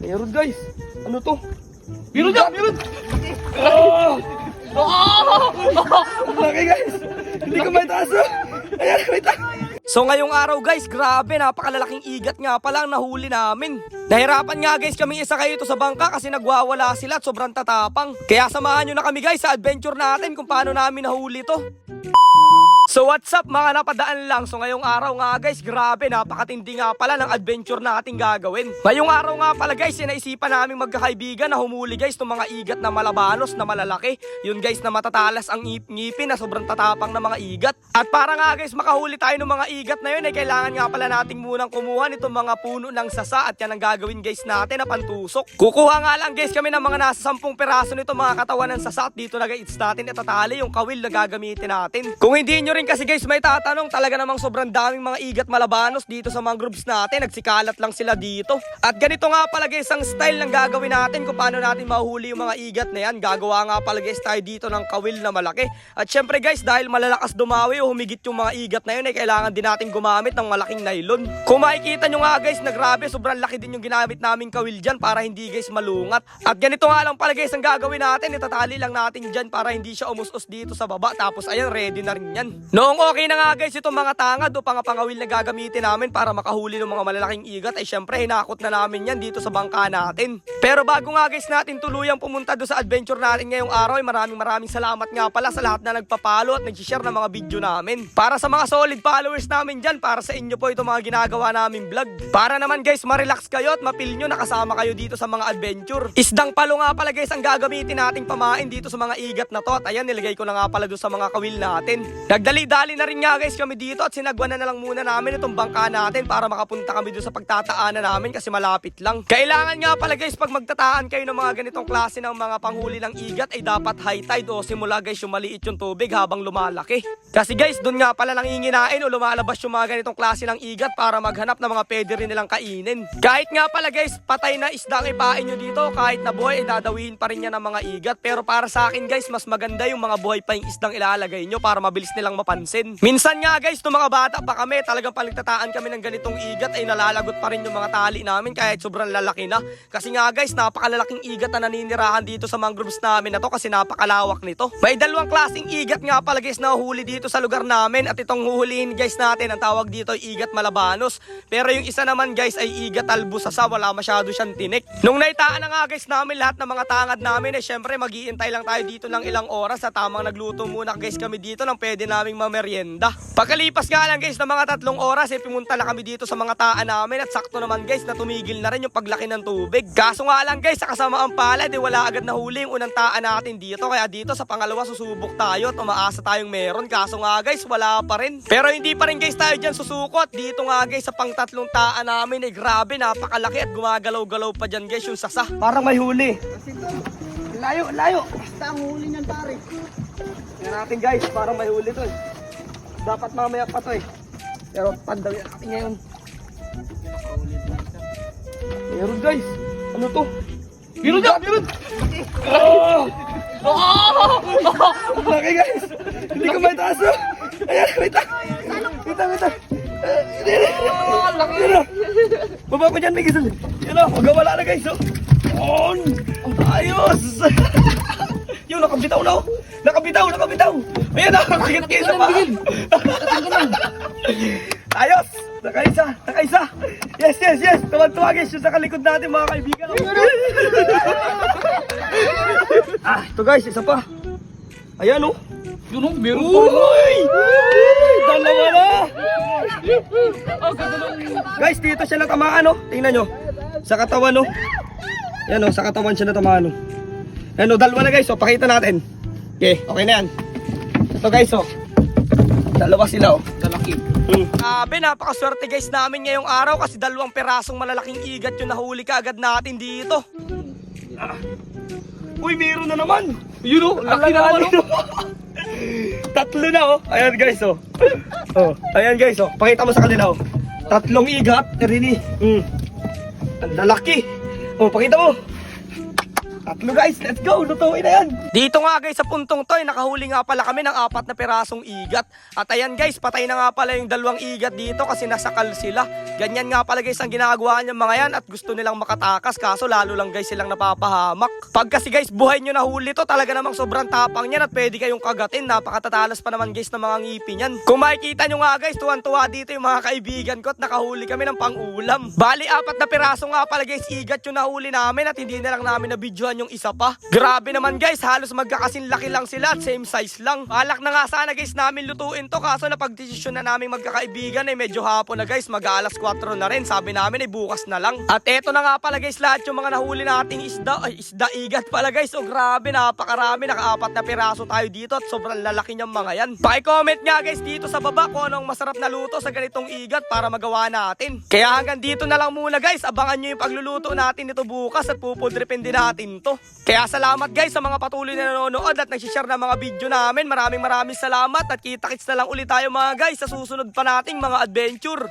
Meron guys. Ano to? Meron na! Meron! Ah! Laki guys! Hindi ko may taas oh! Ayan, may taas! So ngayong araw guys, grabe, napakalalaking igat nga pala ang nahuli namin. Nahirapan nga guys kami isa kayo ito sa bangka kasi nagwawala sila at sobrang tatapang. Kaya samahan nyo na kami guys sa adventure natin kung paano namin nahuli to. So what's up mga napadaan lang? So ngayong araw nga guys Grabe napakatindi nga pala ng adventure na ating gagawin. Ngayong araw nga pala guys Sinaisipan namin magkakaibigan na humuli guys Itong mga igat na malabanos na malalaki. Yun guys na matatalas ang ngip ngipin Na sobrang tatapang na mga igat. At para nga guys makahuli tayo ng mga igat na yun Ay kailangan nga pala nating munang kumuha Nitong mga puno ng sasa. At yan ang gagawin guys natin na pantusok. Kukuha nga lang guys kami ng mga nasa 10 peraso nito mga katawan ng sasa. At dito na guys natin itatali yung kawil na gagamitin natin. Kung hindi nyo rin kasi guys may tatanong talaga namang sobrang daming mga igat malabanos dito sa mga groups natin. Nagsikalat lang sila dito. At ganito nga pala guys ang style ng gagawin natin Kung paano natin mahuli yung mga igat na yan. Gagawa nga pala guys tayo dito ng kawil na malaki. At syempre guys dahil malalakas dumawi o humigit yung mga igat na yun Ay kailangan din natin gumamit ng malaking nylon. Kung makikita nyo nga guys na grabe sobrang laki din yung ginamit naming kawil dyan Para hindi guys malungat. At ganito nga lang pala guys ang gagawin natin Itatali lang natin dyan para hindi siya umus-us dito sa baba. Tapos ayan ready na rin yan Noong okay na nga guys itong mga tangad o pangapangawil na gagamitin namin para makahuli ng mga malalaking igat ay syempre hinakot na namin yan dito sa bangka natin. Pero bago nga guys natin tuluyang pumunta doon sa adventure natin ngayong araw ay maraming maraming salamat nga pala sa lahat na nagpapalo at nag-share ng mga video namin. Para sa mga solid followers namin dyan, para sa inyo po itong mga ginagawa namin vlog. Para naman guys ma-relax kayo at mapil nyo nakasama kayo dito sa mga adventure. Isdang palo nga pala guys ang gagamitin nating pamain dito sa mga igat na to at ayan nilagay ko na nga pala doon sa mga kawil natin. Nagdali-dali na rin nga guys kami dito at sinagwan na, na lang muna namin itong bangka natin para makapunta kami doon sa pagtataanan namin kasi malapit lang. Kailangan nga pala guys pag magtataan kayo ng mga ganitong klase ng mga panghuli ng igat ay dapat high tide o simula guys yung maliit yung tubig habang lumalaki. Kasi guys doon nga pala lang inginain o lumalabas yung mga ganitong klase ng igat para maghanap ng mga pwede rin nilang kainin. Kahit nga pala guys patay na isda ang ipain nyo dito kahit na buhay ay dadawihin pa rin niya ng mga igat. Pero para sa akin guys mas maganda yung mga buhay pa yung isdang ilalagay nyo para mabilis nilang mapansin. Minsan nga guys, nung mga bata pa kami, talagang paligtataan kami ng ganitong igat ay nalalagot pa rin yung mga tali namin kahit sobrang lalaki na. Kasi nga guys, napakalalaking igat na naninirahan dito sa mangroves namin na to kasi napakalawak nito. May dalawang klaseng igat nga pala guys na huli dito sa lugar namin at itong huhulihin guys natin, ang tawag dito ay igat malabanos. Pero yung isa naman guys ay igat albusasa, wala masyado siyang tinik. Nung naitaan na nga guys namin lahat ng mga tangad namin, eh syempre mag-iintay lang tayo dito ng ilang oras sa tamang nagluto muna guys kami dito ng pwede naming mamerienda. Pagkalipas nga lang guys ng mga tatlong oras, eh pumunta na kami dito sa mga taan namin at sakto naman guys na tumigil na rin yung paglaki ng tubig. Kaso nga lang guys, sa kasamaan pala, di wala agad nahuli yung unang taan natin dito. Kaya dito sa pangalawa susubok tayo at umaasa tayong meron. Kaso nga guys, wala pa rin. Pero hindi pa rin guys tayo dyan susukot. Dito nga guys sa pangtatlong taan namin, eh grabe, napakalaki at gumagalaw-galaw pa dyan guys yung sasa. Parang may huli. Kasi ito, Layo, layo. basta ang huli niyan pare. Tingnan natin guys, parang may huli to eh. Dapat mamaya pa to eh. Pero pandawin natin ngayon. Meron guys. Ano to? Meron na! Meron! Oh! Ang laki guys! Hindi ko may taas oh! Ayan, taas, may taas! Oh, laki! Baba ko dyan, may gisal. Yan o, magawala na guys oh! On! Ayos! Yun, nakabitaw na oh! Nakabitaw, nakabitaw! Ayan na, nakakit kayo sa paa! Ayos! Nakaisa! Nakaisa! Yes, yes, yes! Tuwan-tuwa guys yung sa kalikod natin mga kaibigan. ah, ito guys, isa pa. Ayan oh. Yun oh, meron pa. Uy! Dalawa na! Guys, dito siya natamaan oh. Tingnan nyo. Sa katawan oh. Yan oh, sa katawan siya natamaan oh. Yan oh, dalawa na guys oh. Pakita natin. Okay, okay na yan. Ito guys oh. Dalawa sila oh. Grabe, napakaswerte guys namin ngayong araw kasi dalawang perasong malalaking igat yung nahuli ka agad natin dito. Ah. Uy, meron na naman! Yun oh, laki na naman oh. Tatlo na oh. Ayan guys oh. oh. Ayan guys oh. Pakita mo sa kanila oh. Tatlong igat, Rini. Mm. Ang lalaki. Oh, pakita mo. Tatlo guys, let's go! Lutuin na yan! Dito nga guys, sa puntong to, eh, nakahuli nga pala kami ng apat na pirasong igat. At ayan guys, patay na nga pala yung dalawang igat dito kasi nasakal sila. Ganyan nga pala guys ang ginagawa niya mga yan at gusto nilang makatakas kaso lalo lang guys silang napapahamak. Pag kasi guys, buhay nyo nahuli to, talaga namang sobrang tapang niyan at pwede kayong kagatin. Napakatatalas pa naman guys ng mga ngipin yan. Kung makikita nyo nga guys, tuwan-tuwa dito yung mga kaibigan ko at nakahuli kami ng pang-ulam. Bali, apat na piraso nga pala guys, igat yung nahuli namin at hindi na lang namin nabidyohan yung isa pa. Grabe naman guys, halos magkakasin laki lang sila at same size lang. Balak na nga sana guys namin lutuin to kaso napagdesisyon na namin magkakaibigan ay medyo hapon na guys, mag-aalas 4 na rin. Sabi namin ay bukas na lang. At eto na nga pala guys lahat yung mga nahuli nating isda. Ay isda igat pala guys. O grabe, napakarami. Nakaapat na piraso tayo dito at sobrang lalaki niyang mga yan. Paki-comment nga guys dito sa baba kung anong masarap na luto sa ganitong igat para magawa natin. Kaya hanggang dito na lang muna guys. Abangan nyo yung pagluluto natin ito bukas at pupudripin din natin. Kaya salamat guys sa mga patuloy na nanonood at nagsishare ng mga video namin. Maraming maraming salamat at kita-kits na lang ulit tayo mga guys sa susunod pa nating mga adventure.